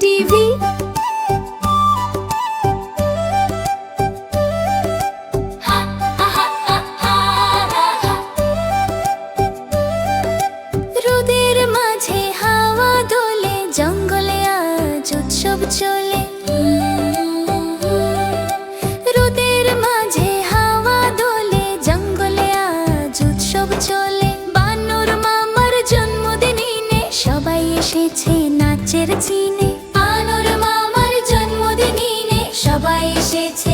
TV. রোদের মাঝে হাওয়া দোলে, জঙ্গলে আজ উৎসব চলে। রোদের মাঝে হাওয়া চলে। মামার জন্মদিনে সবাই নাচের চিনে সবাই এসেছে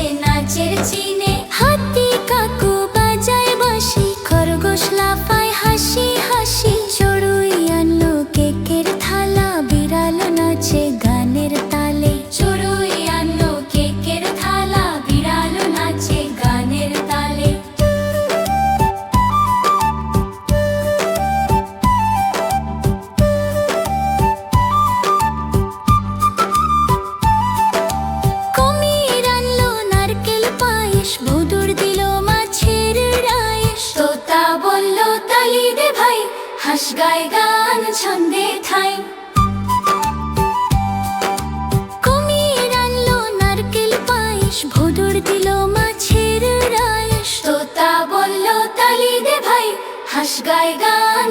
হাঁস গায় গান ছন্দে থাই কুমির আনলো নারকেল পায়েস ভুদুর দিল মাছের রায়েস তোতা বলল তালি দে ভাই হাস গায় গান